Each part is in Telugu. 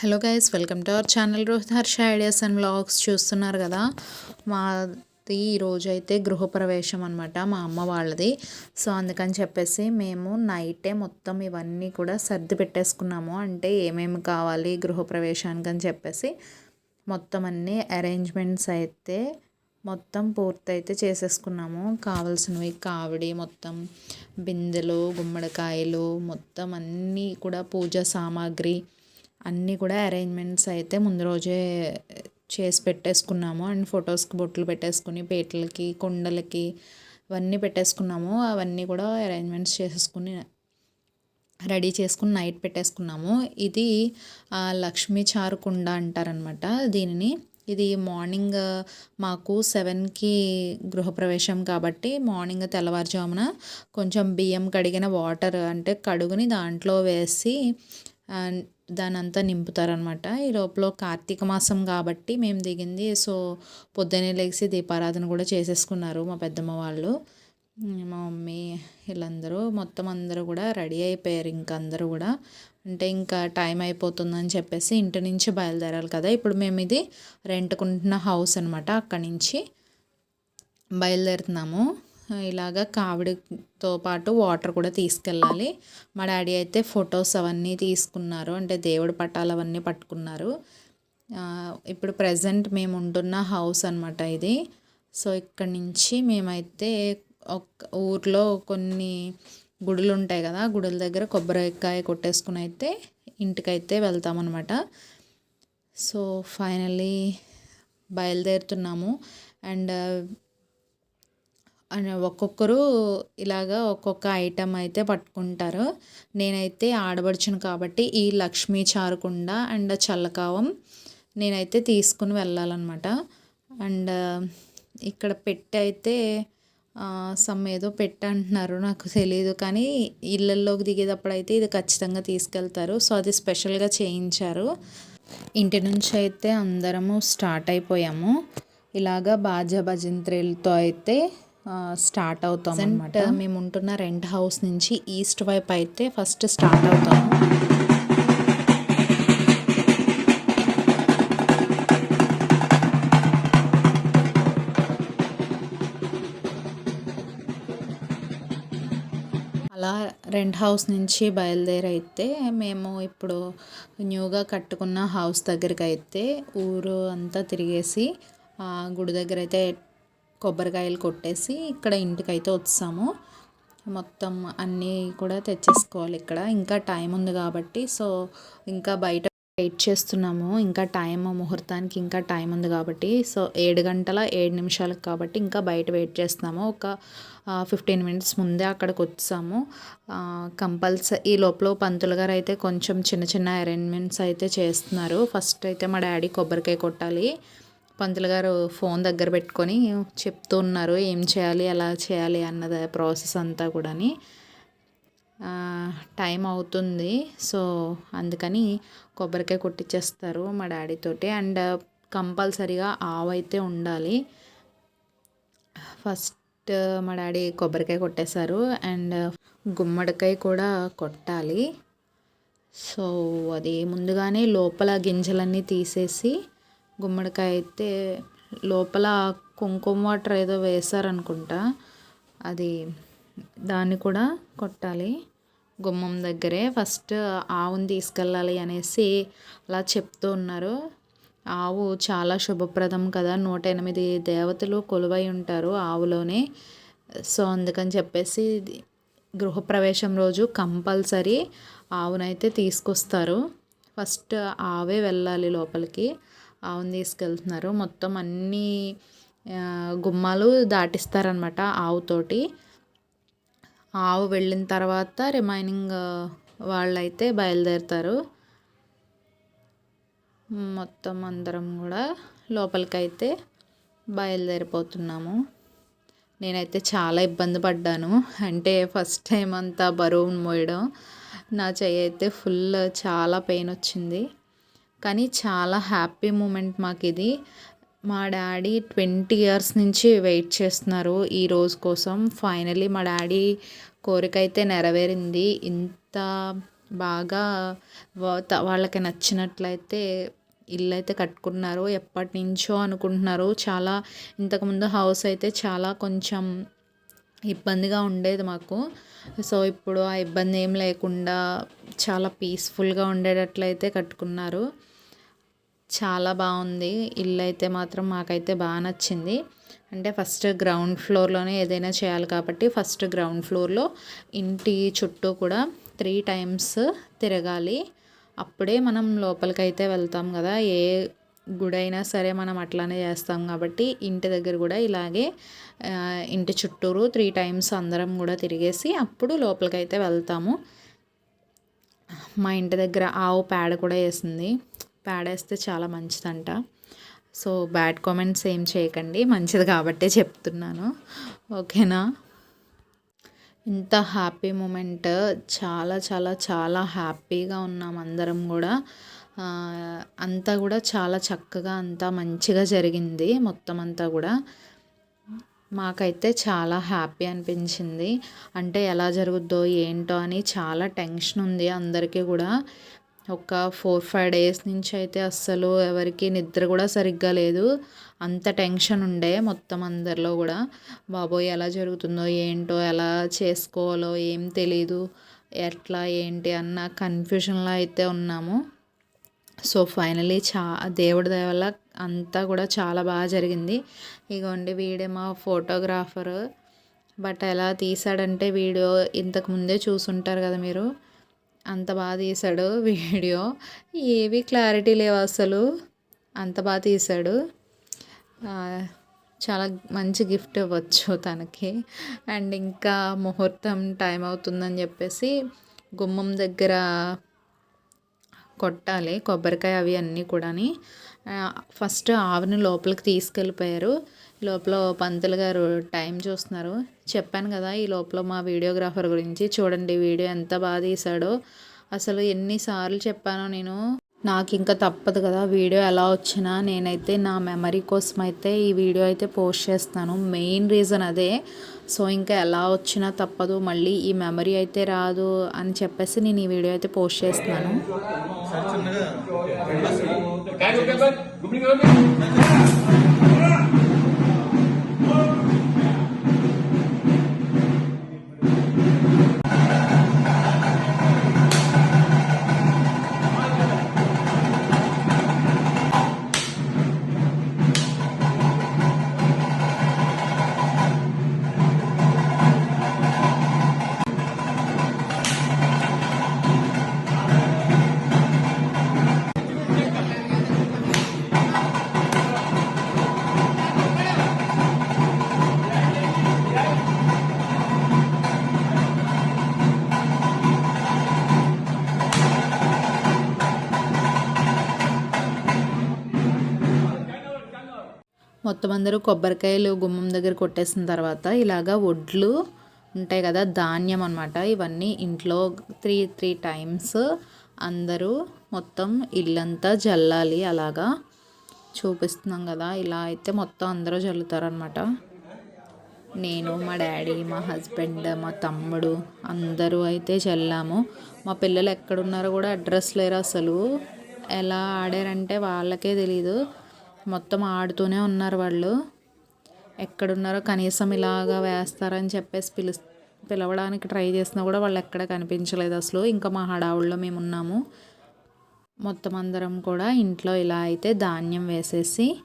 Hello guys welcome to our channel Rohit Harsha ideas and blogs చూస్తున్నారు కదా మాది ఈరోజు అయితే గృహప్రవేశం అనమాట మా అమ్మ వాళ్ళది. సో అందుకని చెప్పేసి మేము నైటే మొత్తం ఇవన్నీ కూడా సర్ది పెట్టేసుకున్నాము. అంటే ఏమేమి కావాలి గృహప్రవేశానికి అని చెప్పేసి మొత్తం అన్ని అరేంజ్మెంట్స్ అయితే మొత్తం పూర్తయితే చేసేసుకున్నాము. కావాల్సినవి కావిడి మొత్తం బిందెలు గుమ్మడికాయలు మొత్తం అన్నీ కూడా పూజ సామాగ్రి అన్నీ కూడా అరేంజ్మెంట్స్ అయితే ముందు రోజే చేసి పెట్టేసుకున్నాము. అండ్ ఫొటోస్కి బొట్లు పెట్టేసుకుని పేటలకి కుండలకి అవన్నీ పెట్టేసుకున్నాము. అవన్నీ కూడా అరేంజ్మెంట్స్ చేసేసుకుని రెడీ చేసుకుని నైట్ పెట్టేసుకున్నాము. ఇది లక్ష్మీ చారు కుండ అంటారనమాట దీనిని. ఇది మార్నింగ్ మాకు సెవెన్కి గృహప్రవేశం కాబట్టి మార్నింగ్ తెల్లవారుజామున కొంచెం బియ్యం కడిగిన వాటర్ అంటే కడుగుని దాంట్లో వేసి దాని అంతా నింపుతారనమాట. ఈ లోపల కార్తీక మాసం కాబట్టి మేము దిగింది. సో పొద్దున్నే లేచి దీపారాధన కూడా చేసేసుకున్నారు మా పెద్దమ్మ వాళ్ళు. మా మమ్మీ వీళ్ళందరూ మొత్తం అందరూ కూడా రెడీ అయిపోయారు ఇంకా అందరూ కూడా. అంటే ఇంకా టైం అయిపోతుందని చెప్పేసి ఇంటి నుంచి బయలుదేరాలి కదా. ఇప్పుడు మేము ఇది రెంట్కుంటున్న హౌస్ అనమాట అక్కడి నుంచి బయలుదేరుతున్నాము. ఇలాగ కావిడితో పాటు వాటర్ కూడా తీసుకెళ్ళాలి. మా డాడీ అయితే ఫొటోస్ అవన్నీ తీసుకున్నారు. అంటే దేవుడి పటాలు అవన్నీ పట్టుకున్నారు. ఇప్పుడు ప్రజెంట్ మేము ఉంటున్న హౌస్ అనమాట ఇది. సో ఇక్కడ నుంచి మేమైతే ఒక ఊర్లో కొన్ని గుడులు ఉంటాయి కదా గుడుల దగ్గర కొబ్బరికాయ కొట్టేసుకుని అయితే ఇంటికైతే వెళ్తామన్నమాట. సో ఫైనల్లీ బయలుదేరుతున్నాము. అండ్ ఒక్కొక్కరు ఇలాగా ఒక్కొక్క ఐటెం అయితే పట్టుకుంటారు. నేనైతే ఆడబడుచును కాబట్టి ఈ లక్ష్మీ చారుకుండ అండ్ చల్లకావం నేనైతే తీసుకుని వెళ్ళాలన్నమాట. అండ్ ఇక్కడ పెట్టి అయితే సమ్ ఏదో పెట్టి అంటున్నారు నాకు తెలియదు కానీ ఇళ్ళల్లోకి దిగేటప్పుడు అయితే ఇది ఖచ్చితంగా తీసుకెళ్తారు. సో అది స్పెషల్గా చేయించారు. ఇంటి నుంచి అయితే అందరము స్టార్ట్ అయిపోయాము. ఇలాగా బాజా భజంత్రీలతో అయితే స్టార్ట్ అవుతాం అనమాట మేము ఉంటున్న రెంట్ హౌస్ నుంచి ఈస్ట్ వైపు అయితే ఫస్ట్ స్టార్ట్ అవుతాము. అలా రెంట్ హౌస్ నుంచి బయలుదేరైతే మేము ఇప్పుడు న్యూగా కట్టుకున్న హౌస్ దగ్గరికి అయితే ఊరు అంతా తిరిగేసి గుడి దగ్గర అయితే కొబ్బరికాయలు కొట్టేసి ఇక్కడ ఇంటికైతే వచ్చాము. మొత్తం అన్నీ కూడా తెచ్చేసుకోవాలి ఇక్కడ. ఇంకా టైం ఉంది కాబట్టి సో ఇంకా బయట వెయిట్ చేస్తున్నాము. ఇంకా టైం ముహూర్తానికి ఇంకా టైం ఉంది కాబట్టి సో ఏడు గంటల ఏడు నిమిషాలకు కాబట్టి ఇంకా బయట వెయిట్ చేస్తున్నాము. ఒక ఫిఫ్టీన్ మినిట్స్ ముందే అక్కడికి వచ్చాము. కంపల్సరీ ఈ లోపల పంతులు గారు అయితే కొంచెం చిన్న చిన్న అరేంజ్మెంట్స్ అయితే చేస్తున్నారు. ఫస్ట్ అయితే మా డాడీ కొబ్బరికాయ కొట్టాలి. పంతులు గారు ఫోన్ దగ్గర పెట్టుకొని చెప్తూ ఉన్నారు ఏం చేయాలి ఎలా చేయాలి అన్నది ప్రాసెస్ అంతా కూడాని. టైం అవుతుంది. సో అందుకని కొబ్బరికాయ కొట్టించేస్తారు మా డాడీతోటి అండ్ కంపల్సరీగా ఆవు అయితే ఉండాలి. ఫస్ట్ మా డాడీ కొబ్బరికాయ కొట్టేశారు. అండ్ గుమ్మడికాయ కూడా కొట్టాలి. సో అది ముందుగానే లోపల గింజలన్నీ తీసేసి గుమ్మడికాయ అయితే లోపల కుంకుమ వాటర్ ఏదో వేశారనుకుంటా. అది దాన్ని కూడా కొట్టాలి. గుమ్మం దగ్గరే ఫస్ట్ ఆవుని తీసుకెళ్ళాలి అనేసి అలా చెప్తూ ఉన్నారు. ఆవు చాలా శుభప్రదం కదా. నూట ఎనిమిది దేవతలు కొలువై ఉంటారు ఆవులోనే. సో అందుకని చెప్పేసి గృహప్రవేశం రోజు కంపల్సరీ ఆవునైతే తీసుకొస్తారు. ఫస్ట్ ఆవే వెళ్ళాలి లోపలికి. ఆవును తీసుకెళ్తున్నారు. మొత్తం అన్నీ గుమ్మాలు దాటిస్తారనమాట ఆవుతోటి. ఆవు వెళ్ళిన తర్వాత రిమైనింగ్ వాళ్ళైతే బయలుదేరుతారు. మొత్తం అందరం కూడా లోపలికైతే బయలుదేరిపోతున్నాము. నేనైతే చాలా ఇబ్బంది పడ్డాను. అంటే ఫస్ట్ టైం అంతా బరువు మోయడం. నా చెయ్యి అయితే ఫుల్ చాలా పెయిన్ వచ్చింది. కానీ చాలా హ్యాపీ మూమెంట్ మాకు ఇది మా డాడీ ట్వంటీ ఇయర్స్ నుంచి వెయిట్ చేస్తున్నారు ఈ రోజు కోసం. ఫైనలీ మా డాడీ కోరిక అయితే నెరవేరింది. ఇంత బాగా వాళ్ళకి నచ్చినట్లయితే ఇల్లు అయితే కట్టుకున్నారు. ఎప్పటి నుంచో అనుకుంటున్నారు. చాలా ఇంతకుముందు హౌస్ అయితే చాలా కొంచెం ఇబ్బందిగా ఉండేది మాకు. సో ఇప్పుడు ఆ ఇబ్బంది ఏం లేకుండా చాలా పీస్ఫుల్గా ఉండేటట్లయితే కట్టుకున్నారు. చాలా బాగుంది. ఇల్లు అయితే మాత్రం మాకైతే బాగా నచ్చింది. అంటే ఫస్ట్ గ్రౌండ్ ఫ్లోర్లోనే ఏదైనా చేయాలి కాబట్టి ఫస్ట్ గ్రౌండ్ ఫ్లోర్లో ఇంటి చుట్టూ కూడా త్రీ టైమ్స్ తిరగాలి. అప్పుడే మనం లోపలికైతే వెళ్తాం కదా. ఏ గుడైనా సరే మనం అట్లానే చేస్తాం కాబట్టి ఇంటి దగ్గర కూడా ఇలాగే ఇంటి చుట్టూరు త్రీ టైమ్స్ అందరం కూడా తిరిగేసి అప్పుడు లోపలికైతే వెళ్తాము. మా ఇంటి దగ్గర ఆవు పేడ కూడా వేసింది. పాడేస్తే చాలా మంచిదంట. సో బ్యాడ్ కామెంట్స్ ఏం చేయకండి. మంచిది కాబట్టే చెప్తున్నాను. ఓకేనా? ఇంత హ్యాపీ మూమెంట్ చాలా చాలా చాలా హ్యాపీగా ఉన్నాం అందరం కూడా. అంతా కూడా చాలా చక్కగా అంతా మంచిగా జరిగింది మొత్తం అంతా కూడా. మాకైతే చాలా హ్యాపీ అనిపించింది. అంటే ఎలా జరుగుద్దో ఏంటో అని చాలా టెన్షన్ ఉంది అందరికీ కూడా. ఒక ఫోర్ ఫైవ్ డేస్ నుంచి అయితే అస్సలు ఎవరికి నిద్ర కూడా సరిగ్గా లేదు. అంత టెన్షన్ ఉండే మొత్తం అందరిలో కూడా. బాబోయ్ ఎలా జరుగుతుందో ఏంటో ఎలా చేసుకోవాలో ఏం తెలీదు. ఎట్లా ఏంటి అన్న కన్ఫ్యూషన్లో అయితే ఉన్నాము. సో ఫైనలీ చా దేవుడి దయ వల్ల అంతా కూడా చాలా బాగా జరిగింది. ఇగోండి వీడే మా ఫోటోగ్రాఫర్. బట్ ఎలా తీసాడంటే వీడియో ఇంతకు ముందే చూసుంటారు కదా మీరు. అంత బాగా తీశాడు వీడియో. ఏవి క్లారిటీ లేవు అసలు. అంత బాగా తీశాడు చాలా మంచి గిఫ్ట్ ఇవ్వచ్చు తనకి. అండ్ ఇంకా ముహూర్తం టైం అవుతుందని చెప్పేసి గుమ్మం దగ్గర కొట్టాలి కొబ్బరికాయ అవి అన్నీ కూడాని. ఫస్ట్ ఆవుని లోపలికి తీసుకెళ్ళిపోయారు. లోపల పంతులు గారు టైం చూస్తున్నారు. చెప్పాను కదా ఈ లోపల మా వీడియోగ్రాఫర్ గురించి చూడండి వీడియో ఎంత బాగా తీశాడో. అసలు ఎన్నిసార్లు చెప్పానో నేను. నాకు ఇంకా తప్పదు కదా వీడియో ఎలా వచ్చినా నేనైతే నా మెమరీ కోసం అయితే ఈ వీడియో అయితే పోస్ట్ చేస్తాను. మెయిన్ రీజన్ అదే. సో ఇంకా ఎలా వచ్చినా తప్పదు మళ్ళీ ఈ మెమరీ అయితే రాదు అని చెప్పేసి నేను ఈ వీడియో అయితే పోస్ట్ చేస్తున్నాను. మొత్తం అందరూ కొబ్బరికాయలు గుమ్మం దగ్గర కొట్టేసిన తర్వాత ఇలాగా వడ్లు ఉంటాయి కదా ధాన్యం అనమాట ఇవన్నీ ఇంట్లో త్రీ త్రీ టైమ్స్ అందరూ మొత్తం ఇల్లంతా జల్లాలి. అలాగా చూపిస్తున్నాం కదా ఇలా అయితే మొత్తం అందరూ జల్లుతారనమాట నేను మా డాడీ మా హస్బెండ్ మా తమ్ముడు అందరూ అయితే చల్లాము మా పిల్లలు ఎక్కడున్నారో కూడా అడ్రస్ లేరు అసలు. ఎలా ఆడారంటే వాళ్ళకే తెలీదు. మొత్తం ఆడుతూనే ఉన్నారు వాళ్ళు. ఎక్కడున్నారో కనీసం ఇలాగా వేస్తారని చెప్పేసి పిలు పిలవడానికి ట్రై చేసినా కూడా వాళ్ళు ఎక్కడ కనిపించలేదు అసలు. ఇంకా మా హడావుల్లో మేము ఉన్నాము. మొత్తం అందరం కూడా ఇంట్లో ఇలా అయితే ధాన్యం వేసేసి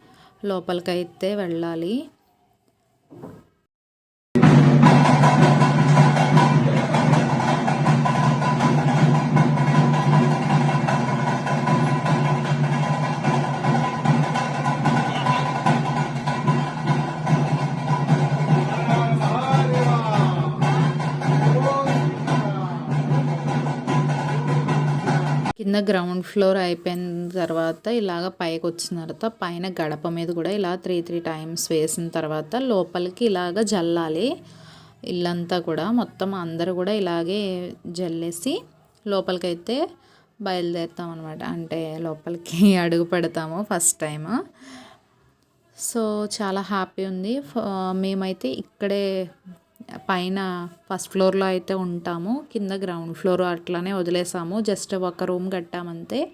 లోపలికైతే వెళ్ళాలి. కింద గ్రౌండ్ ఫ్లోర్ అయిపోయిన తర్వాత ఇలాగ పైకి వచ్చిన తర్వాత పైన గడప మీద కూడా ఇలా త్రీ త్రీ టైమ్స్ వేసిన తర్వాత లోపలికి ఇలాగ జల్లాలి. ఇల్లంతా కూడా మొత్తం అందరూ కూడా ఇలాగే జల్లేసి లోపలికైతే బయలుదేరుతాం అనమాట అంటే లోపలికి అడుగు పెడతాము ఫస్ట్ టైం సో చాలా హ్యాపీ ఉంది. ఫ- మేమైతే ఇక్కడే పైన ఫస్ట్ ఫ్లోర్లో అయితే ఉంటాము. కింద గ్రౌండ్ ఫ్లోర్ అట్లానే వదిలేసాము. జస్ట్ ఒక రూమ్ కట్టామంతే.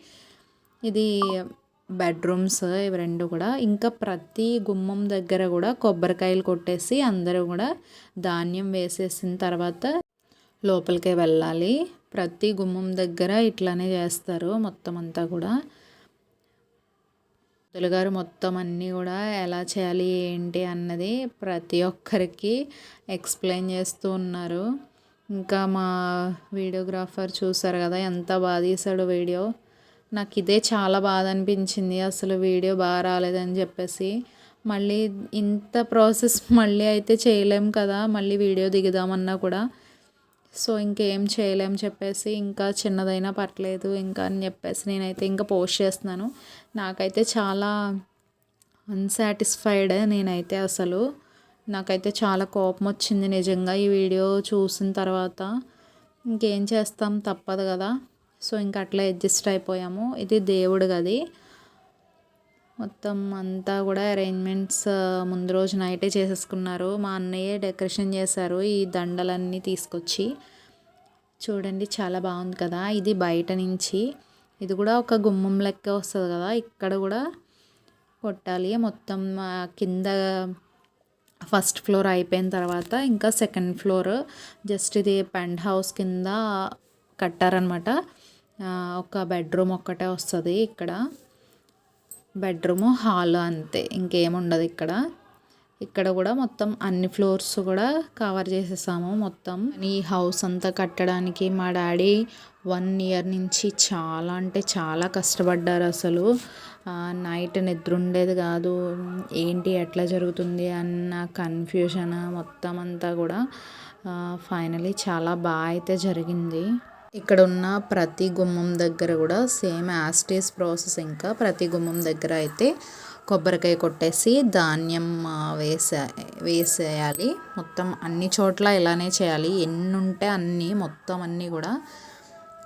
ఇది బెడ్రూమ్స్ ఇవి రెండు కూడా. ఇంకా ప్రతి గుమ్మం దగ్గర కూడా కొబ్బరికాయలు కొట్టేసి అందరూ కూడా ధాన్యం వేసేసిన తర్వాత లోపలికే వెళ్ళాలి. ప్రతి గుమ్మం దగ్గర ఇట్లానే చేస్తారు మొత్తం అంతా కూడా. గారు మొత్తం అన్నీ కూడా ఎలా చేయాలి ఏంటి అన్నది ప్రతి ఒక్కరికి ఎక్స్ప్లెయిన్ చేస్తూ ఉన్నారు. ఇంకా మా వీడియోగ్రాఫర్ చూసారు కదా ఎంత బాగా వీడియో. నాకు ఇదే చాలా బాధ అనిపించింది అసలు వీడియో బాగా రాలేదని చెప్పేసి. మళ్ళీ ఇంత ప్రాసెస్ మళ్ళీ అయితే చేయలేం కదా మళ్ళీ వీడియో దిగుదామన్నా కూడా. సో ఇంకేం చేయలేం చెప్పేసి ఇంకా చిన్నదైనా పర్లేదు ఇంకా అని చెప్పేసి నేనైతే ఇంకా పోస్ట్ చేస్తున్నాను. నాకైతే చాలా అన్సాటిస్ఫైడ్ నేనైతే అసలు. నాకైతే చాలా కోపం వచ్చింది నిజంగా ఈ వీడియో చూసిన తర్వాత. ఇంకేం చేస్తాం తప్పదు కదా. సో ఇంకా అట్లా అడ్జస్ట్ అయిపోయాము. ఇది దేవుడు గది మొత్తం అంతా కూడా అరేంజ్మెంట్స్ ముందు రోజు నైటే చేసేసుకున్నారు. మా అన్నయ్య డెకరేషన్ చేశారు ఈ దండలన్నీ తీసుకొచ్చి. చూడండి చాలా బాగుంది కదా ఇది బయట నుంచి. ఇది కూడా ఒక గుమ్మం లెక్క వస్తుంది కదా ఇక్కడ కూడా కొట్టాలి. మొత్తం కింద ఫస్ట్ ఫ్లోర్ అయిపోయిన తర్వాత ఇంకా సెకండ్ ఫ్లోర్ జస్ట్ ఇది పెంట్ హౌస్ కింద కట్టారనమాట ఒక బెడ్రూమ్ ఒక్కటే వస్తుంది ఇక్కడ. బెడ్రూము హాల్ అంతే. ఇంకేముండదు ఇక్కడ. ఇక్కడ కూడా మొత్తం అన్ని ఫ్లోర్స్ కూడా కవర్ చేసేసాము మొత్తం. ఈ హౌస్ అంతా కట్టడానికి మా డాడీ వన్ ఇయర్ నుంచి చాలా అంటే చాలా కష్టపడ్డారు అసలు. నైట్ నిద్ర ఉండేది కాదు. ఏంటి ఎట్లా జరుగుతుంది అన్న కన్ఫ్యూజన్ మొత్తం అంతా కూడా ఫైనలీ చాలా బాగా అయితే జరిగింది. ఇక్కడ ఉన్న ప్రతి గుమ్మం దగ్గర కూడా సేమ్ యాస్టేజ్ ప్రాసెస్ ఇంకా ప్రతి గుమ్మం దగ్గర అయితే కొబ్బరికాయ కొట్టేసి ధాన్యం వేసే వేసేయాలి. మొత్తం అన్ని చోట్ల ఇలానే చేయాలి. ఎన్ని ఉంటే అన్నీ మొత్తం అన్నీ కూడా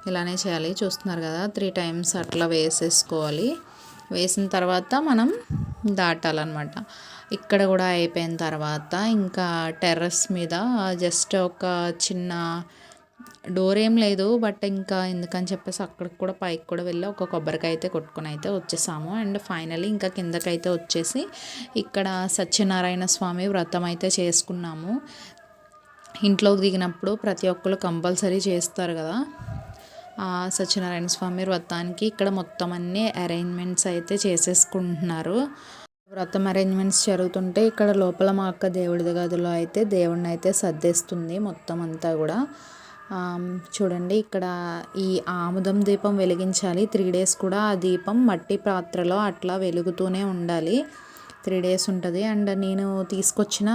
ఇలానే చేయాలి. చూస్తున్నారు కదా త్రీ టైమ్స్ అట్లా వేసేసుకోవాలి. వేసిన తర్వాత మనం దాటాలన్నమాట. ఇక్కడ కూడా అయిపోయిన తర్వాత ఇంకా టెర్రస్ మీద జస్ట్ ఒక చిన్న డోర్ ఏం లేదు బట్ ఇంకా ఎందుకని చెప్పేసి అక్కడికి కూడా పైకి కూడా వెళ్ళి ఒక కొబ్బరికాయ అయితే కొట్టుకొని అయితే వచ్చేసాము. అండ్ ఫైనలీ ఇంకా కిందకైతే వచ్చేసి ఇక్కడ సత్యనారాయణ స్వామి వ్రతం అయితే చేసుకున్నాము. ఇంట్లోకి దిగినప్పుడు ప్రతి ఒక్కరు కంపల్సరీ చేస్తారు కదా. సత్యనారాయణ స్వామి వ్రతానికి ఇక్కడ మొత్తం అన్ని అరేంజ్మెంట్స్ అయితే చేసేసుకుంటున్నారు. వ్రతం అరేంజ్మెంట్స్ జరుగుతుంటే ఇక్కడ లోపల మా అక్క దేవుడి గదిలో అయితే దేవుడిని అయితే సర్దేస్తుంది మొత్తం అంతా కూడా. చూడండి ఇక్కడ ఈ ఆముదం దీపం వెలిగించాలి. త్రీ డేస్ కూడా ఆ దీపం మట్టి పాత్రలో అట్లా వెలుగుతూనే ఉండాలి. త్రీ డేస్ ఉంటుంది. అండ్ నేను తీసుకొచ్చిన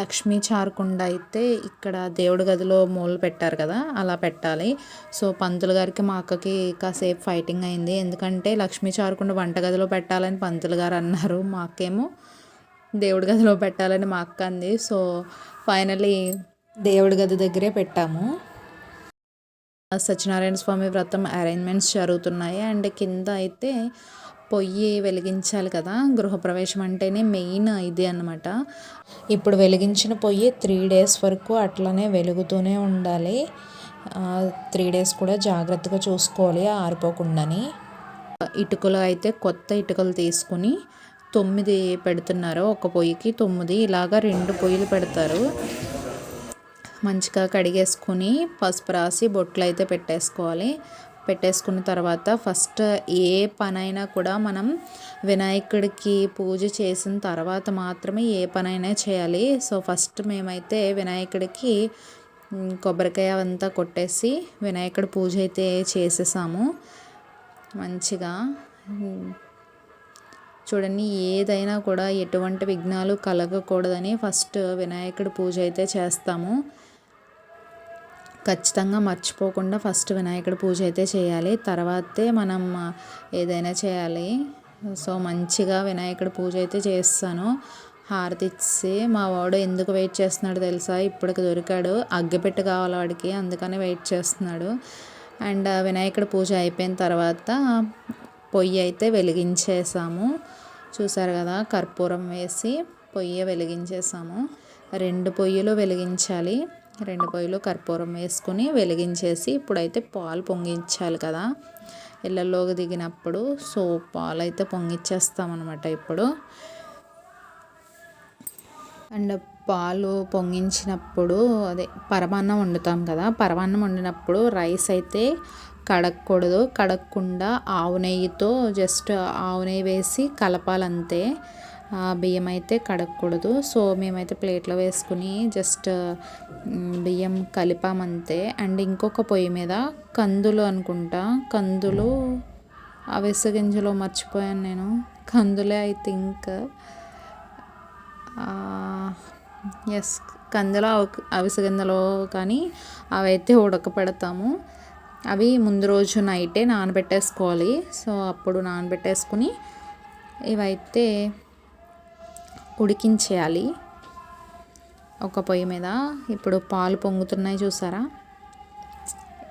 లక్ష్మీ చారుకుండ అయితే ఇక్కడ దేవుడి గదిలో మూలు పెట్టారు కదా అలా పెట్టాలి. సో పంతులు గారికి మా అక్కకి కాసేపు ఫైటింగ్ అయింది. ఎందుకంటే లక్ష్మీ చారుకుండ వంటగదిలో పెట్టాలని పంతులు గారు అన్నారు. మా అక్కేమో దేవుడి గదిలో పెట్టాలని మా అక్క అంది. సో ఫైనలీ దేవుడి గది దగ్గరే పెట్టాము. సత్యనారాయణ స్వామి వ్రతం అరేంజ్మెంట్స్ జరుగుతున్నాయి. అండ్ కింద అయితే పొయ్యి వెలిగించాలి కదా. గృహప్రవేశం అంటేనే మెయిన్ ఇది అనమాట ఇప్పుడు వెలిగించిన పొయ్యి త్రీ డేస్ వరకు అట్లనే వెలుగుతూనే ఉండాలి. త్రీ డేస్ కూడా జాగ్రత్తగా చూసుకోవాలి ఆరిపోకుండాని. ఇటుకలు అయితే కొత్త ఇటుకలు తీసుకుని తొమ్మిది పెడుతున్నారు. ఒక పొయ్యికి తొమ్మిది. ఇలాగా రెండు పొయ్యిలు పెడతారు. మంచిగా కడిగేసుకుని పసుపు రాసి బొట్లు అయితే పెట్టేసుకోవాలి. పెట్టేసుకున్న తర్వాత ఫస్ట్ ఏ పనైనా కూడా మనం వినాయకుడికి పూజ చేసిన తర్వాత మాత్రమే ఏ పనైనా చేయాలి. సో ఫస్ట్ మేమైతే వినాయకుడికి కొబ్బరికాయ అంతా కొట్టేసి వినాయకుడి పూజ అయితే చేసేసాము. మంచిగా చూడండి ఏదైనా కూడా ఎటువంటి విఘ్నాలు కలగకూడదని ఫస్ట్ వినాయకుడి పూజ అయితే చేస్తాము. ఖచ్చితంగా మర్చిపోకుండా ఫస్ట్ వినాయకుడి పూజ అయితే చేయాలి. తర్వాతే మనం ఏదైనా చేయాలి. సో మంచిగా వినాయకుడి పూజ అయితే చేస్తాను. హారతి ఇచ్చి మా వాడు ఎందుకు వెయిట్ చేస్తున్నాడు తెలుసా? ఇప్పటికి దొరికాడు. అగ్గిపెట్టు కావాలి వాడికి అందుకని వెయిట్ చేస్తున్నాడు. అండ్ వినాయకుడి పూజ అయిపోయిన తర్వాత పొయ్యి అయితే వెలిగించేసాము. చూసారు కదా కర్పూరం వేసి పొయ్యి వెలిగించేసాము. రెండు పొయ్యిలు వెలిగించాలి. రెండు పొయ్యిలు కర్పూరం వేసుకుని వెలిగించేసి ఇప్పుడైతే పాలు పొంగించాలి కదా. ఇళ్ళల్లోకి దిగినప్పుడు సో పాలు అయితే పొంగిచ్చేస్తామన్నమాట ఇప్పుడు. అండ్ పాలు పొంగించినప్పుడు అదే పరమాన్నం వండుతాం కదా. పరమాన్నం వండినప్పుడు రైస్ అయితే కడగకూడదు కడగకుండా ఆవు నెయ్యితో జస్ట్ ఆవు నెయ్యి వేసి కలపాలంతే. బియ్యం అయితే కడగకూడదు సో మేమైతే ప్లేట్లో వేసుకుని జస్ట్ బియ్యం కలిపామంతే. అండ్ ఇంకొక పొయ్యి మీద కందులు అనుకుంటా. కందులు అవిసె మర్చిపోయాను నేను. కందులే ఐ థింక్. ఎస్ కందులో అవి గింజలు కానీ అవైతే ఉడకపెడతాము. అవి ముందు రోజు నైటే నానబెట్టేసుకోవాలి. సో అప్పుడు నానబెట్టేసుకుని ఇవైతే ఉడికించేయాలి. ఒక పొయ్యి మీద ఇప్పుడు పాలు పొంగుతున్నాయి చూసారా?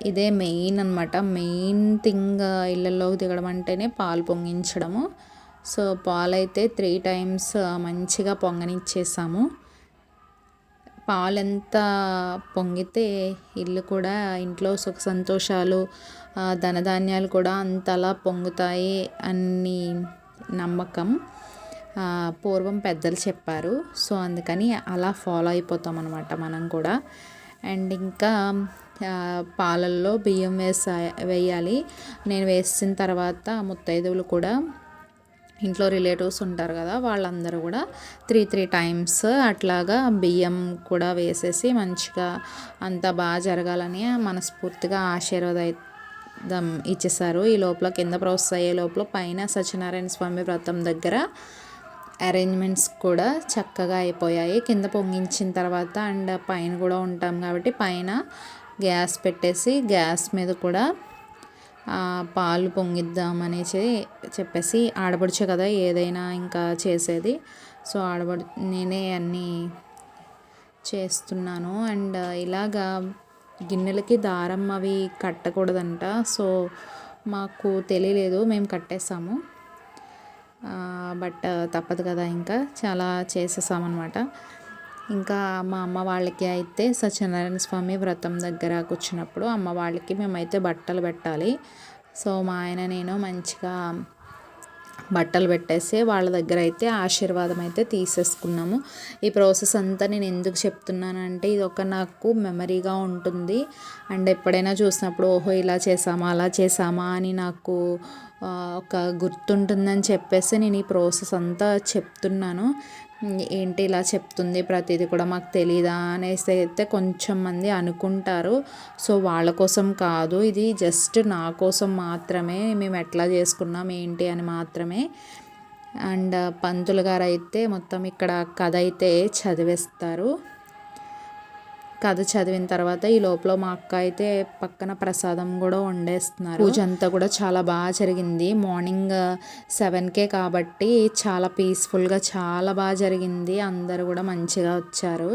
ఇదే మెయిన్ అనమాట మెయిన్ థింగ్ ఇళ్ళల్లోకి దిగడం అంటేనే పాలు పొంగించడము. సో పాలు అయితే త్రీ టైమ్స్ మంచిగా పొంగనిచ్చేసాము. పాలు ఎంత పొంగితే ఇల్లు కూడా ఇంట్లో సుఖ సంతోషాలు ధనధాన్యాలు కూడా అంతలా పొంగుతాయి అని నమ్మకం. పూర్వం పెద్దలు చెప్పారు. సో అందుకని అలా ఫాలో అయిపోతాం అనమాట మనం కూడా. అండ్ ఇంకా పాలల్లో బియ్యం వేసా వేయాలి. నేను వేసిన తర్వాత ముత్తైదువులు కూడా ఇంట్లో రిలేటివ్స్ ఉంటారు కదా వాళ్ళందరూ కూడా త్రీ త్రీ టైమ్స్ అట్లాగా బియ్యం కూడా వేసేసి మంచిగా అంతా బాగా జరగాలని మనస్ఫూర్తిగా ఆశీర్వాదం ఇచ్చేసారు ఈ లోపల కింద ప్రాసెస్ అయ్యే లోపల పైన సత్యనారాయణ స్వామి వ్రతం దగ్గర అరేంజ్మెంట్స్ కూడా చక్కగా అయిపోయాయి. కింద పొంగించిన తర్వాత అండ్ పైన కూడా ఉంటాం కాబట్టి పైన గ్యాస్ పెట్టేసి గ్యాస్ మీద కూడా పాలు పొంగిద్దామనేసి చెప్పేసి ఆడపడుచు కదా ఏదైనా ఇంకా చేసేది. సో ఆడపడు నేనే అన్నీ చేస్తున్నాను. అండ్ ఇలాగా గిన్నెలకి దారం అవి కట్టకూడదంట. సో మాకు తెలియలేదు. మేము కట్టేసాము. బట్ తప్పదు కదా ఇంకా. చాలా చేసేసామన్నమాట. ఇంకా మా అమ్మ వాళ్ళకి అయితే సత్యనారాయణ స్వామి వ్రతం దగ్గర కూర్చున్నప్పుడు అమ్మ వాళ్ళకి మేమైతే బట్టలు పెట్టాలి. సో మా ఆయన నేను మంచిగా బట్టలు పెట్టేసి వాళ్ళ దగ్గర అయితే ఆశీర్వాదం అయితే తీసేసుకున్నాము. ఈ ప్రాసెస్ అంతా నేను ఎందుకు చెప్తున్నానంటే ఇది ఒక నాకు మెమరీగా ఉంటుంది. అండ్ ఎప్పుడైనా చూసినప్పుడు ఓహో ఇలా చేసామా అలా చేసామా అని నాకు ఒక గుర్తుంటుందని చెప్పేసి నేను ఈ ప్రాసెస్ అంతా చెప్తున్నాను. ఏంటి ఇలా చెప్తుంది ప్రతిదీ కూడా మాకు తెలీదా అనేసి అయితే కొంచెం మంది అనుకుంటారు. సో వాళ్ళ కోసం కాదు ఇది జస్ట్ నా కోసం మాత్రమే మేము ఎట్లా చేసుకున్నాం ఏంటి అని మాత్రమే. అండ్ పంతులు గారు అయితే మొత్తం ఇక్కడ కథ అయితే చదివేస్తారు. కథ చదివిన తర్వాత ఈ లోపల మా అక్క అయితే పక్కన ప్రసాదం కూడా వండేస్తున్నారు. పూజ అంతా కూడా చాలా బాగా జరిగింది. మార్నింగ్ సెవెన్కే కాబట్టి చాలా పీస్ఫుల్గా చాలా బాగా జరిగింది. అందరు కూడా మంచిగా వచ్చారు.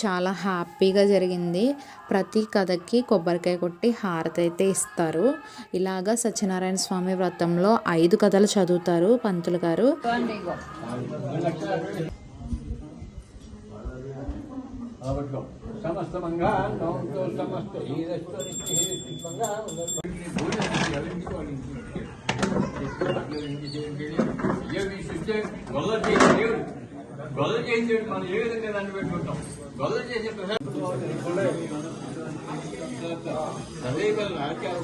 చాలా హ్యాపీగా జరిగింది. ప్రతి కథకి కొబ్బరికాయ కొట్టి హారతి అయితే ఇస్తారు. ఇలాగా సత్యనారాయణ స్వామి వ్రతంలో ఐదు కథలు చదువుతారు పంతులు గారు. సమస్త మంగాళం సమస్త గొల్ల చేసి మనం ఏ విధంగా దాన్ని పెట్టుకుంటాం గొల్ల చేసే సదైవ ఆచార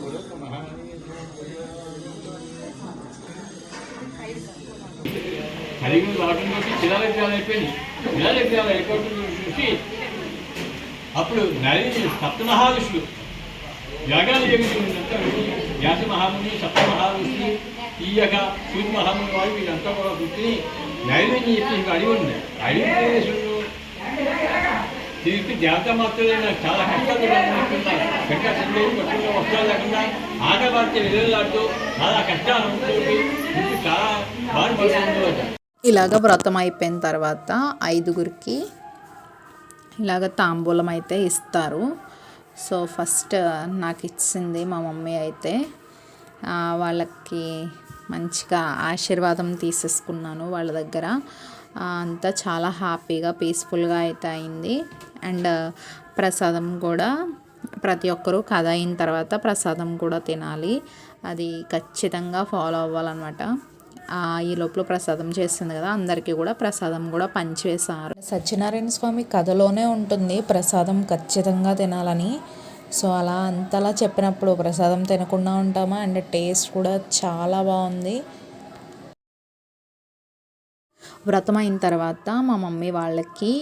కలిగి రావడం శిలాలగ్రాలు అయిపోయింది శిలాలగ్రాలు అయిపోతుంది చూసి అప్పుడు నరేంద్ర సప్తమహావిష్ణుడు యాగాలు జరుగుతున్నంత వ్యాస మహాముని సప్తమహావిష్ణు ఈయక సూర్య మహాముని వారు వీళ్ళంతా కూడా కూర్చుని నైవేద్యం చెప్పి ఇంకా అడిగి ఉంది. అడిగి ప్రదేశంలో దీనికి దేవత మాత్రమే నాకు చాలా కష్టాలు గట్ట కట్టుకున్న వస్త్రాలు లేకుండా ఆటపాడితే విధులాడుతూ చాలా కష్టాలు అనుకుంటుంది చాలా బాధపడుతుంది ఇలాగ వ్రతం అయిపోయిన తర్వాత ఐదుగురికి ఇలాగ తాంబూలం అయితే ఇస్తారు. సో ఫస్ట్ నాకు ఇచ్చింది మా మమ్మీ అయితే వాళ్ళకి మంచిగా ఆశీర్వాదం తీసేసుకున్నాను వాళ్ళ దగ్గర. అంతా చాలా హ్యాపీగా పీస్ఫుల్గా అయితే అయింది. అండ్ ప్రసాదం కూడా ప్రతి ఒక్కరూ కథ అయిన తర్వాత ప్రసాదం కూడా తినాలి. అది ఖచ్చితంగా ఫాలో అవ్వాలన్నమాట. ఈ లోపల ప్రసాదం చేస్తుంది కదా అందరికీ కూడా ప్రసాదం కూడా పంచివేశారు. సత్యనారాయణ స్వామి కథలోనే ఉంటుంది ప్రసాదం ఖచ్చితంగా తినాలని. సో అలా అంతలా చెప్పినప్పుడు ప్రసాదం తినకుండా ఉంటామా? అండ్ టేస్ట్ కూడా చాలా బాగుంది. వ్రతం అయిన తర్వాత మా మమ్మీ వాళ్ళకి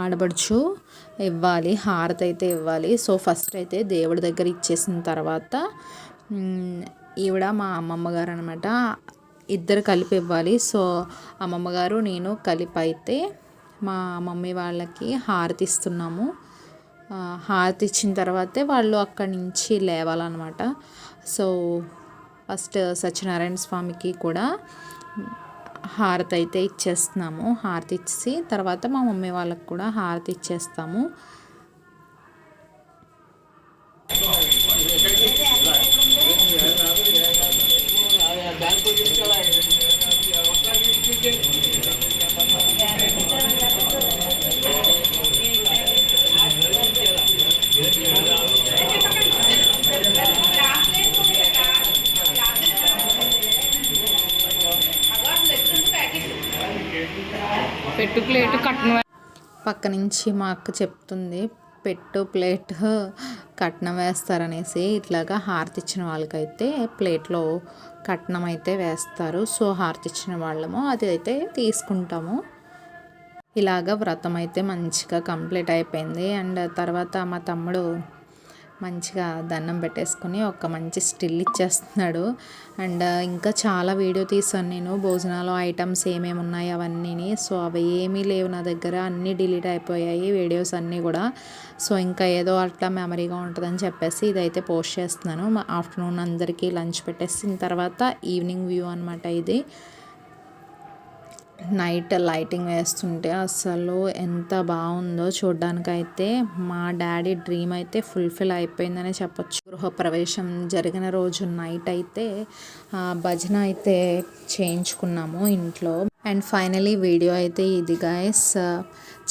ఆడబడుచు ఇవ్వాలి హారతి అయితే ఇవ్వాలి. సో ఫస్ట్ అయితే దేవుడి దగ్గర ఇచ్చేసిన తర్వాత ఈవిడ మా అమ్మమ్మ గారు అనమాట ఇద్దరు కలిపి ఇవ్వాలి. సో అమ్మమ్మ గారు నేను కలిపి అయితే మా మమ్మీ వాళ్ళకి హారతి ఇస్తున్నాము. హారతి ఇచ్చిన తర్వాతే వాళ్ళు అక్కడి నుంచి లేవాలన్నమాట సో ఫస్ట్ సత్యనారాయణ స్వామికి కూడా హారతి అయితే ఇచ్చేస్తున్నాము. హారతి ఇచ్చి తర్వాత మా మమ్మీ వాళ్ళకి కూడా హారతి ఇచ్చేస్తాము. కట్నం పక్క నుంచి మా అక్క చెప్తుంది పెట్టు ప్లేట్ కట్నం వేస్తారనేసి ఇట్లాగా హారతి ఇచ్చిన వాళ్ళకైతే ప్లేట్లో కట్నం అయితే వేస్తారు. సో హారతి ఇచ్చిన వాళ్ళము అది అయితే తీసుకుంటాము. ఇలాగ వ్రతం అయితే మంచిగా కంప్లీట్ అయిపోయింది. అండ్ తర్వాత మా తమ్ముడు మంచిగా దండం పెట్టేసుకుని ఒక మంచి స్టిల్ ఇచ్చేస్తున్నాడు. అండ్ ఇంకా చాలా వీడియో తీసాను నేను. భోజనాలు ఐటమ్స్ ఏమేమి ఉన్నాయి అవన్నీ సో అవి ఏమీ లేవు నా దగ్గర. అన్నీ డిలీట్ అయిపోయాయి వీడియోస్ అన్నీ కూడా. సో ఇంకా ఏదో అట్లా మెమరీగా ఉంటుందని చెప్పేసి ఇదైతే పోస్ట్ చేస్తున్నాను. ఆఫ్టర్నూన్ అందరికీ లంచ్ పెట్టేసిన తర్వాత ఈవినింగ్ వ్యూ అనమాట ఇది. నైట్ లైటింగ్ వేస్తుంటే అసలు ఎంత బాగుందో చూడ్డానికైతే మా డాడీ డ్రీమ్ అయితే ఫుల్ఫిల్ అయిపోయిందనే చెప్పొచ్చు. గృహప్రవేశం జరిగిన రోజు నైట్ అయితే భజన అయితే చేయించుకున్నాము ఇంట్లో. అండ్ ఫైనలీ వీడియో అయితే ఇది గాయస్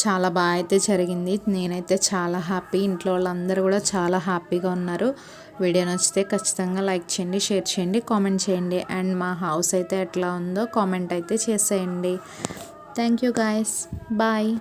చాలా బాగా అయితే జరిగింది. నేనైతే చాలా హ్యాపీ. ఇంట్లో వాళ్ళందరూ కూడా చాలా హ్యాపీగా ఉన్నారు. వీడియో నచ్చితే ఖచ్చితంగా లైక్ చేయండి షేర్ చేయండి కామెంట్ చేయండి. అండ్ మా హౌస్ అయితే ఎట్లా ఉందో కామెంట్ అయితే చేసేయండి. Thank you guys. బాయ్.